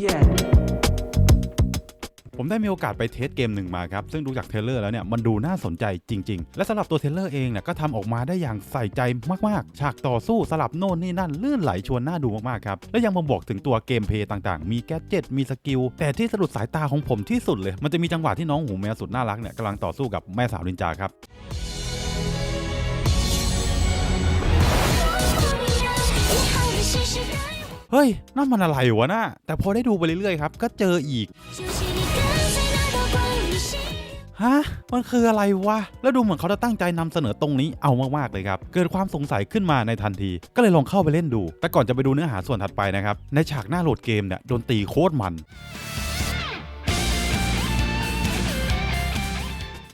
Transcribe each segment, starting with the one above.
Yeah. ผมได้มีโอกาสไปเทสเกมหนึ่งมาครับ ซึ่งดูจากเทเลอร์แล้วเนี่ย มันดูน่าสนใจจริง ๆ และสำหรับตัวเทเลอร์เองเนี่ยก็ทำออกมาได้อย่างใส่ใจมากๆ ฉากต่อสู้สลับโน่นนี่นั่น ลื่นไหลชวนน่าดูมากๆครับ และยังบ่งบอกถึงตัวเกมเพย์ต่างๆ มีแกดเจ็ตมีสกิล แต่ที่สะดุดสายตาของผมที่สุดเลย มันจะมีจังหวะที่น้องหูแมวสุดน่ารักเนี่ยกำลังต่อสู้กับแม่สาวนินจาครับ เฮ้ยนั่นมันอะไรวะน่ะแต่พอได้ดูไปเรื่อยๆครับ ก็เจออีกฮะมันคืออะไรวะ แล้วดูเหมือนเขาจะตั้งใจนำเสนอตรงนี้เอามากๆเลยครับ เกิดความสงสัยขึ้นมาในทันที ก็เลยลองเข้าไปเล่นดู แต่ก่อนจะไปดูเนื้อหาส่วนถัดไปนะครับ ในฉากหน้าโหลดเกมเนี่ยโดนตีโคตรมัน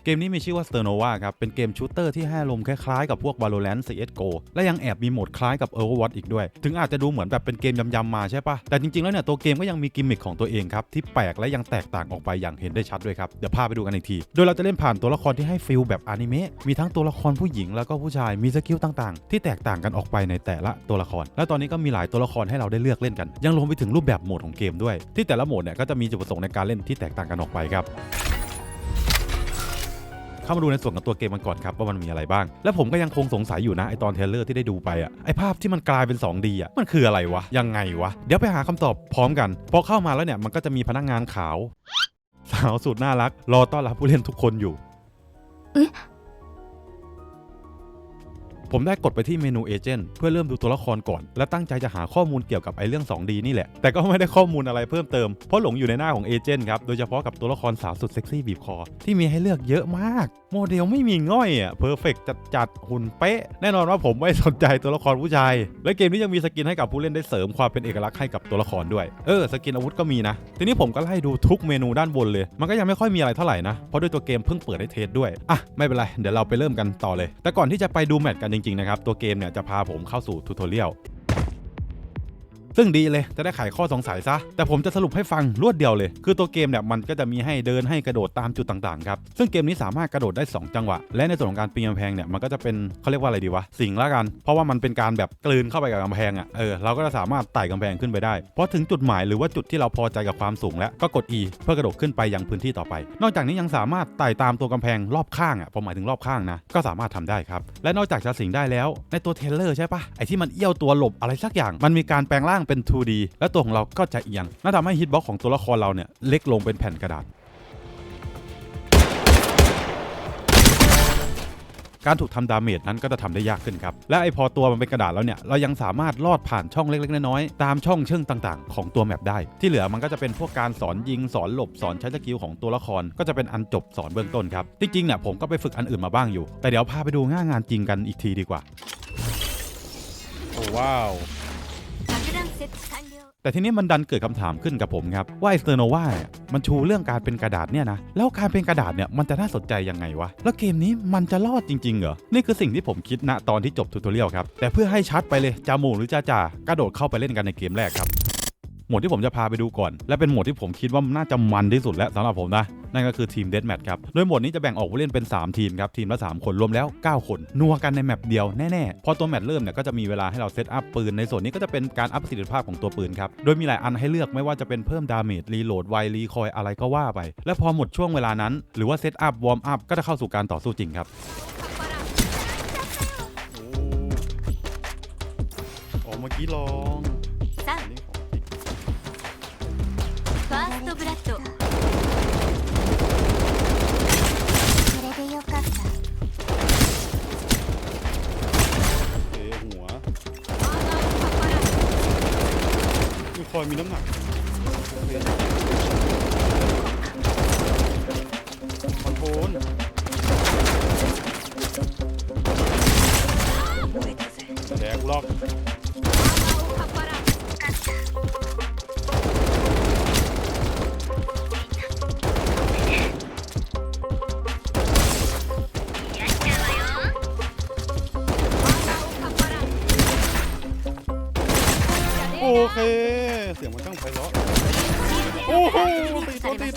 เกมนี้มีชื่อว่า Sternova ครับ เป็นเกมชูตเตอร์ที่ให้ลมคล้ายๆกับพวก Valorant CSGO และยังแอบมีโหมดคล้ายกับ Overwatch อีกด้วย ถึงอาจจะดูเหมือนแบบเป็นเกมยำๆมาใช่ปะแต่จริงๆ แล้วเนี่ยตัวเกมก็ยังมีกิมมิคของตัวเองครับ ที่แปลกและยังแตกต่างออกไปอย่างเห็นได้ชัดด้วยครับ เดี๋ยวพาไปดูกันอีกที โดยเราจะเล่นผ่านตัวละครที่ให้ฟิลแบบอนิเมะ มีทั้งตัวละครผู้หญิงแล้วก็ผู้ชาย มีสกิลต่างๆ ที่แตกต่างกันออกไปในแต่ละตัวละคร และตอนนี้ก็มีหลายตัวละครให้เราได้เลือกเล่นกัน ยังรวมไปถึงรูปแบบโหมดของเกมด้วย ที่แต่ละโหมดเนี่ยก็จะมีจุดประสงค์ในการเล่นที่แตกต่างกันออกไปครับ เข้ามาดูในส่วนของตัวเกมมันก่อนครับว่ามันมีอะไรบ้าง แล้วผมก็ยังคงสงสัยอยู่นะไอตอนเทเลอร์ที่ได้ดูไปอะไอภาพที่มันกลายเป็น 2D อะมันคืออะไรวะยังไงวะเดี๋ยวไปหาคำตอบพร้อมกันพอเข้ามาแล้วเนี่ยมันก็จะมีพนักงานขาวสาวสุดน่ารัก รอต้อนรับผู้เล่นทุกคนอยู่เอ๊ะ ผมได้กดไปที่เมนูเอเจนต์เพื่อเริ่มดูตัวละครก่อน และตั้งใจจะหาข้อมูลเกี่ยวกับไอเรื่อง 2D นี่แหละ แต่ก็ไม่ได้ข้อมูลอะไรเพิ่มเติม เพราะหลงอยู่ในหน้าของเอเจนต์ครับ โดยเฉพาะกับตัวละครสาวสุดเซ็กซี่บีบคอ ที่มีให้เลือกเยอะมาก โมเดลไม่มีง่อยอะเพอร์เฟกจัดจัดๆหุ่นเป๊ะ แน่นอนว่าผมไม่สนใจตัวละครผู้ชาย และเกมนี้ยังมีสกินให้กับผู้เล่นได้เสริมความเป็นเอกลักษณ์ให้กับตัวละครด้วย เออ สกินอาวุธก็มีนะ ทีนี้ผมก็ไล่ดูทุกเมนูด้านบนเลย มันก็ยังไม่ค่อยมีอะไรเท่าไหร่นะ เพราะด้วยตัวเกมเพิ่งเปิดให้เทสด้วย อะ ไม่เป็นไร เดี๋ยวเราไปเริ่มกันต่อเลย แต่ก่อนที่จะไปดูแมตช์กันจริงๆนะครับ ตัวเกมเนี่ยจะพาผมเข้าสู่ทูทอเรียล ซึ่งดีเลยจะได้ไขข้อสงสัยซะ แต่ผมจะสรุปให้ฟังรวดเดียวเลย คือตัวเกมเนี่ยมันก็จะมีให้เดินให้กระโดดตามจุดต่างๆครับ ซึ่งเกมนี้สามารถกระโดดได้ 2 จังหวะ และในส่วนของการปีนกำแพงเนี่ยมันก็จะเป็นเขาเรียกว่าอะไรดีวะ สิงละกัน เพราะว่ามันเป็นการแบบกลืนเข้าไปกับกำแพงอะ เออเราก็จะสามารถไต่กำแพงขึ้นไปได้พอถึงจุดหมายหรือว่าจุดที่เราพอใจกับความสูงแล้วก็กด E เพื่อกระโดดขึ้นไปยังพื้นที่ต่อไป นอกจากนี้ยังสามารถไต่ตามตัวกำแพงรอบข้างอะผมหมายถึงรอบข้างนะ ก็สามารถทำได้ครับ และนอกจากจะสิงได้แล้ว ในตัวเทเลอร์ใช่ปะไอที่มันเอี้ยวตัวหลบอะไรสักอย่าง มันมีการแปลงร่างเป็น 2D และตัวของเราก็จะเอียงนั่นทำให้ฮิตบ็อกของตัวละครเราเนี่ยเล็กลงเป็นแผ่นกระดาษการถูกทำดาเมจนั้นก็จะทำได้ยากขึ้นครับ และไอพอตัวมันเป็นกระดาษแล้วเนี่ยเรายังสามารถลอดผ่านช่องเล็กๆน้อยๆตามช่องเชิงต่างๆ ของตัวแมปได้ ที่เหลือมันก็จะเป็นพวกการสอนยิงสอนหลบสอนใช้สกิลของตัวละคร ก็จะเป็นอันจบสอนเบื้องต้นครับ จริงๆเนี่ยผมก็ไปฝึกอันอื่นมาบ้างอยู่ แต่เดี๋ยวพาไปดูง่างานจริงกันอีกทีดีกว่าโอ้ว้าว แต่ทีนี้มันดันเกิดคำถามขึ้นกับผมครับ ว่าไอสเตอร์โนวาเนี่ยมันชูเรื่องการเป็นกระดาษเนี่ยนะ แล้วการเป็นกระดาษเนี่ยมันจะน่าสนใจยังไงวะ แล้วเกมนี้มันจะรอดจริงๆ เหรอ นี่คือสิ่งที่ผมคิดณตอนที่จบทูตเรียลครับ แต่เพื่อให้ชัดไปเลยจามูหรือจ้าจ่ากระโดดเข้าไปเล่นกันในเกมแรกครับ หมดที่ผมจะพาไปดูก่อน และเป็นหมดที่ผมคิดว่าน่าจะมันที่สุดแล้วสำหรับผมนะ นั่นก็คือทีมเด a แมทครับ โดยหมดนี้จะแบ่งออกผู้เล่นเป็น 3 ทีมครับ ทีมละ 3 คนรวมแล้ว 9 คน นัวกันในแมปเดียวแน่ๆ พอตัวแมตช์เริ่มเนี่ยก็จะมีเวลาให้เราเซตอัพปืน ในส่วนนี้ก็จะเป็นการอัพประสิทธิภาพของตัวปืนครับ โดยมีหลายอันให้เลือกไม่ว่าจะเป็นเพิ่มดาเมจรีโหลดไวรีคอยอะไรก็ว่าไป และพอหมดช่วงเวลานั้น หรือว่าเซตอัพวอร์มอัพก็จะเข้าสู่การต่อสู้จริงครับโอ้เมื่อกี้ลอง ーストブラッドそれでよかった เอหัวมีคอยมีน้ำหนักคอนโทรลแดกล็อก โอเค เสียงมันช่างไพเราะโอ้โหตีตัวติด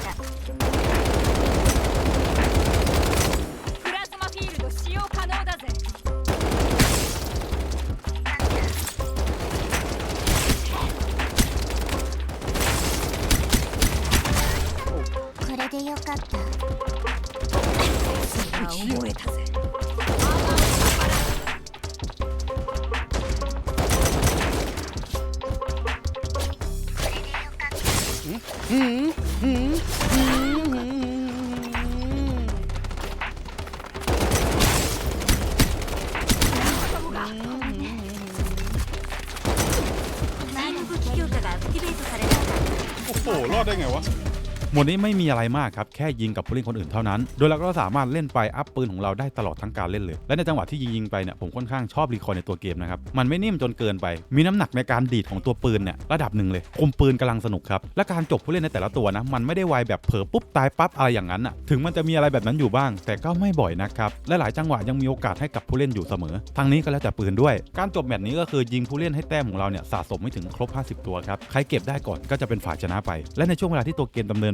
これでよかった火が覚えたぜ 前の武器強化がアクティベートされた โอ้โห รอดได้ไงวะ หมวดนี้ไม่มีอะไรมากครับ แค่ยิงกับผู้เล่นคนอื่นเท่านั้น โดยเราก็สามารถเล่นไปอัพปืนของเราได้ตลอดทั้งการเล่นเลย และในจังหวะที่ยิงยิงไปเนี่ยผมค่อนข้างชอบรีคอร์ในตัวเกมนะครับ มันไม่นิ่มจนเกินไป มีน้ำหนักในการดีดของตัวปืนเนี่ยระดับหนึ่งเลย คมปืนกำลังสนุกครับ และการจบผู้เล่นในแต่ละตัวนะ มันไม่ได้ไวแบบเผลอปุ๊บตายปั๊บอะไรอย่างนั้นอะ ถึงมันจะมีอะไรแบบนั้นอยู่บ้าง แต่ก็ไม่บ่อยนะครับและหลายจังหวะยังมีโอกาสให้กับผู้เล่นอยู่เสมอทางนี้ก็แล้วแต่ปืนด้วย การจบแมตช์นี้ก็คือยิงผู้เล่นให้แต้มของเราเนี่ยสะสมไม่ถึงครบ 50 ตัวครับใครเก็บได้ก่อนก็จะเป็นฝ่ายชนะไป และในช่วงเวลาที่ตัวเกมดำเนิน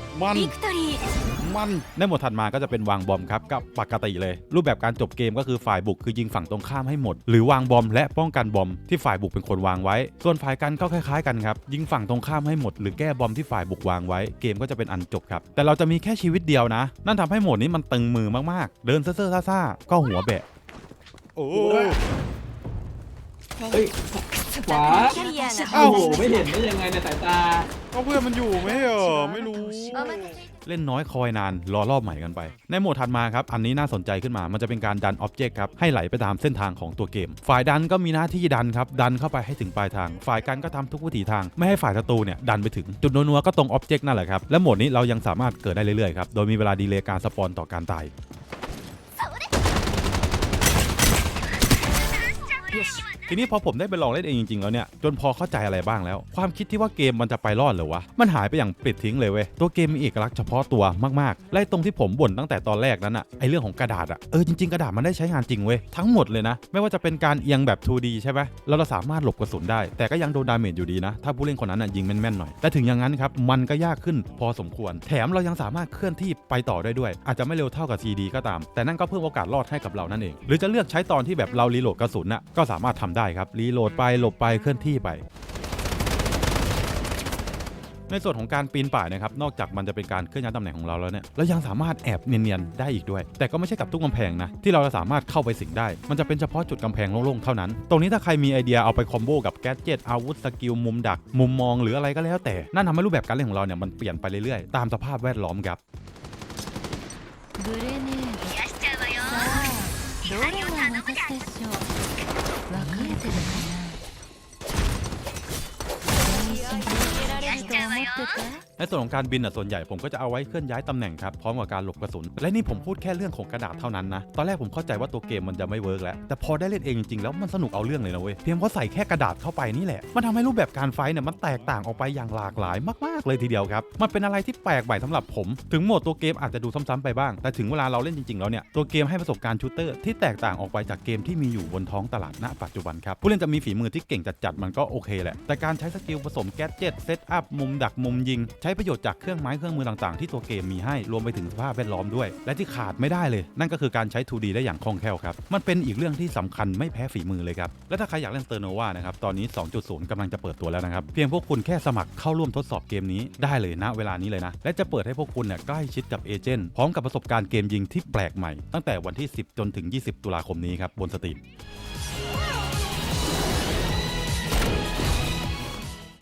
มัน ビクトリー มันในหมวดถัดมาก็จะเป็นวางบอมครับกับปกติเลย รูปแบบการจบเกมก็คือฝ่ายบุกคือยิงฝั่งตรงข้ามให้หมด หรือวางบอมและป้องกันบอมที่ฝ่ายบุกเป็นคนวางไว้ ส่วนฝ่ายกันก็คล้ายๆกันครับยิงฝั่งตรงข้ามให้หมด หรือแก้บอมที่ฝ่ายบุกวางไว้ เกมก็จะเป็นอันจบครับแต่เราจะมีแค่ชีวิตเดียวนะ นั่นทำให้โหมดนี้มันตึงมือมากๆ เดินเซ่อๆซ่าๆก็หัวแบะโอ้ เฮ้ย ขวาอ้าโอ้โหไม่เห็นได้ยังไงในสายตาก็เพื่อนมันอยู่ไม่เหรอไม่รู้ เล่นน้อยคอยนานรอรอบใหม่กันไป ในโหมดถัดมาครับ อันนี้น่าสนใจขึ้นมามันจะเป็นการดันอ็อบเจกต์ครับ ให้ไหลไปตามเส้นทางของตัวเกม ฝ่ายดันก็มีหน้าที่ดันครับ ดันเข้าไปให้ถึงปลายทาง ฝ่ายกันก็ทำทุกวิถีทาง ไม่ให้ฝ่ายศัตรูเนี่ยดันไปถึงจุดนัวๆก็ตรงอ็อบเจกต์นั่นแหละครับและโหมดนี้เรายังสามารถเกิดได้เรื่อยๆครับโดยมีเวลาดีเลย์การสปอนต่อการตาย ทีนี้พอผมได้ไปลองเล่นเองจริงๆแล้วเนี่ยจนพอเข้าใจอะไรบ้างแล้ว ความคิดที่ว่าเกมมันจะไปรอดหรือวะมันหายไปอย่างปลิดทิ้งเลยเว้ยตัวเกมมีเอกลักษณ์เฉพาะตัวมากๆและตรงที่ผมบ่นตั้งแต่ตอนแรกนั้นอะไอเรื่องของกระดาษอะเออจริงๆกระดาษมันได้ใช้งานจริงเว้ยทั้งหมดเลยนะ ไม่ว่าจะเป็นการเอียงแบบ 2D ใช่ไหมแล้วเราสามารถหลบกระสุนได้ แต่ก็ยังโดนดาเมจอยู่ดีนะถ้าผู้เล่นคนนั้นอะยิงแม่นๆหน่อยแต่ถึงอย่างนั้นครับมันก็ยากขึ้นพอสมควร แถมเรายังสามารถเคลื่อนที่ไปต่อได้ด้วย อาจจะไม่เร็วเท่ากับ CD ก็ตาม แต่นั่นก็เพิ่มโอกาสรอดให้กับเรานั่นเอง หรือจะเลือกใช้ตอนที่แบบเรารีโหลดกระสุนน่ะก็สามารถทำได้ครับรีโหลดไปหลบไปเคลื่อนที่ไป ในส่วนของการปีนป่ายนะครับนอกจากมันจะเป็นการเคลื่อนย้ายตำแหน่งของเราแล้วเนี่ยเรายังสามารถแอบเนียนๆได้อีกด้วย แต่ก็ไม่ใช่กับทุกกำแพงนะที่เราจะสามารถเข้าไปสิงได้ มันจะเป็นเฉพาะจุดกำแพงโล่งๆเท่านั้น ตรงนี้ถ้าใครมีไอเดียเอาไปคอมโบกับแกดเจ็ตอาวุธสกิลมุมดัก มุมมองหรืออะไรก็แล้ว แต่นั่นทำให้รูปแบบการเล่นของเราเนี่ยมันเปลี่ยนไปเรื่อยๆตามสภาพแวดล้อมครับ 私でしょう分かれてるかな？ ในส่วนของการบินอะส่วนใหญ่ผมก็จะเอาไว้เคลื่อนย้ายตำแหน่งครับพร้อมกับการหลบกระสุน และนี่ผมพูดแค่เรื่องของกระดาษเท่านั้นนะ ตอนแรกผมเข้าใจว่าตัวเกมมันจะไม่เวิร์กแล้ว แต่พอได้เล่นเองจริงๆแล้วมันสนุกเอาเรื่องเลยนะเว้ย เพียงเพราะใส่แค่กระดาษเข้าไปนี่แหละ มันทำให้รูปแบบการไฟท์เนี่ยมันแตกต่างออกไปอย่างหลากหลายมากๆเลยทีเดียวครับ มันเป็นอะไรที่แปลกใหม่สำหรับผม ถึงโหมดตัวเกมอาจจะดูซ้ำๆไปบ้าง แต่ถึงเวลาเราเล่นจริงๆแล้วเนี่ยตัวเกมให้ประสบการณ์ชูเตอร์ที่แตกต่างออกไปจากเกมที่มีอยู่บนท้องตลาดณปัจจุบันครับผู้เล่นจะมีฝีมือที่เก่งจัดๆมันก็โอเคแหละแต่การใช้สกิลผสมแกดเจ็ตเซตอัพมุมดักมุมยิง ใช้ประโยชน์จากเครื่องไม้เครื่องมือต่างๆ ที่ตัวเกมมีให้รวมไปถึงสภาพแวดล้อมด้วย และที่ขาดไม่ได้เลย นั่นก็คือการใช้ 2D ได้อย่างคล่องแคล่วครับ มันเป็นอีกเรื่องที่สำคัญไม่แพ้ฝีมือเลยครับ และถ้าใครอยากเล่นเตอร์โนวานะครับตอนนี้ 2.0กำลังจะเปิดตัวแล้วนะครับเพียงพวกคุณแค่สมัครเข้าร่วมทดสอบเกมนี้ได้เลยนะเวลานี้เลยนะและจะเปิดให้พวกคุณเนี่ยใกล้ชิดกับเอเจนต์พร้อมกับประสบการณ์เกมยิงที่แปลกใหม่ ตั้งแต่วันที่ 10 จนถึง 20 ตุลาคมนี้ครับบนสตรีม